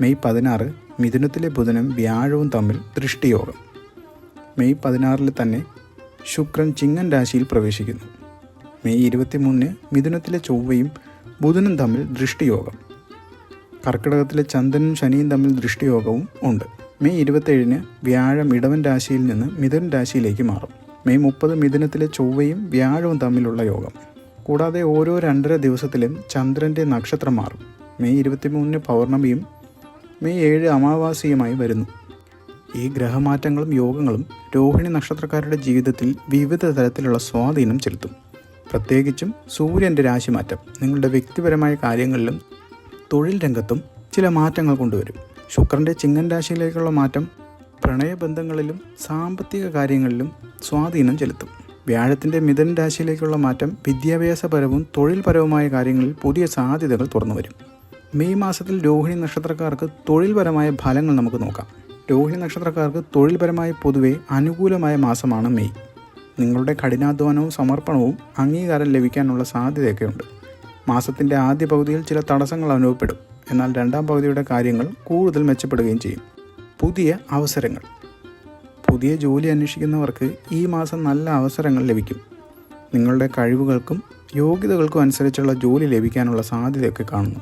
May പതിനാറ് മിഥുനത്തിലെ ബുധനും വ്യാഴവും തമ്മിൽ ദൃഷ്ടിയോഗം. മെയ് പതിനാറിൽ തന്നെ ശുക്രൻ ചിങ്ങൻ രാശിയിൽ പ്രവേശിക്കുന്നു. മെയ് ഇരുപത്തിമൂന്നിന് മിഥുനത്തിലെ ചൊവ്വയും ബുധനും തമ്മിൽ ദൃഷ്ടിയോഗം. കർക്കിടകത്തിലെ ചന്ദ്രനും ശനിയും തമ്മിൽ ദൃഷ്ടിയോഗവും ഉണ്ട്. മെയ് ഇരുപത്തേഴിന് വ്യാഴം ഇടവൻ രാശിയിൽ നിന്ന് മിഥുൻ രാശിയിലേക്ക് മാറും. മെയ് മുപ്പത് മിഥുനത്തിലെ ചൊവ്വയും വ്യാഴവും തമ്മിലുള്ള യോഗം. കൂടാതെ ഓരോ രണ്ടര ദിവസത്തിലും ചന്ദ്രന്റെ നക്ഷത്രം മാറും. മെയ് ഇരുപത്തിമൂന്നിന് പൗർണമിയും മെയ് ഏഴ് അമാവാസിയുമായി വരുന്നു. ഈ ഗ്രഹമാറ്റങ്ങളും യോഗങ്ങളും രോഹിണി നക്ഷത്രക്കാരുടെ ജീവിതത്തിൽ വിവിധ തരത്തിലുള്ള സ്വാധീനം ചെലുത്തും. പ്രത്യേകിച്ചും സൂര്യന്റെ രാശിമാറ്റം നിങ്ങളുടെ വ്യക്തിപരമായ കാര്യങ്ങളിലും തൊഴിൽ രംഗത്തും ചില മാറ്റങ്ങൾ കൊണ്ടുവരും. ശുക്രന്റെ ചിങ്ങൻ രാശിയിലേക്കുള്ള മാറ്റം പ്രണയബന്ധങ്ങളിലും സാമ്പത്തിക കാര്യങ്ങളിലും സ്വാധീനം ചെലുത്തും. വ്യാഴത്തിന്റെ മിഥുൻ രാശിയിലേക്കുള്ള മാറ്റം വിദ്യാഭ്യാസപരവും തൊഴിൽപരവുമായ കാര്യങ്ങളിൽ പുതിയ സാധ്യതകൾ തുറന്നു വരും മെയ് മാസത്തിൽ രോഹിണി നക്ഷത്രക്കാർക്ക് തൊഴിൽപരമായ ഫലങ്ങൾ നമുക്ക് നോക്കാം. രോഹിണി നക്ഷത്രക്കാർക്ക് തൊഴിൽപരമായി പൊതുവെ അനുകൂലമായ മാസമാണ് മെയ്. നിങ്ങളുടെ കഠിനാധ്വാനവും സമർപ്പണവും അംഗീകാരം ലഭിക്കാനുള്ള സാധ്യതയൊക്കെയുണ്ട്. മാസത്തിന്റെ ആദ്യ പകുതിയിൽ ചില തടസ്സങ്ങൾ അനുഭവപ്പെടും. എന്നാൽ രണ്ടാം പകുതിയുടെ കാര്യങ്ങൾ കൂടുതൽ മെച്ചപ്പെടുകയും ചെയ്യും. പുതിയ അവസരങ്ങൾ. പുതിയ ജോലി അന്വേഷിക്കുന്നവർക്ക് ഈ മാസം നല്ല അവസരങ്ങൾ ലഭിക്കും. നിങ്ങളുടെ കഴിവുകൾക്കും യോഗ്യതകൾക്കും അനുസരിച്ചുള്ള ജോലി ലഭിക്കാനുള്ള സാധ്യതയൊക്കെ കാണുന്നു.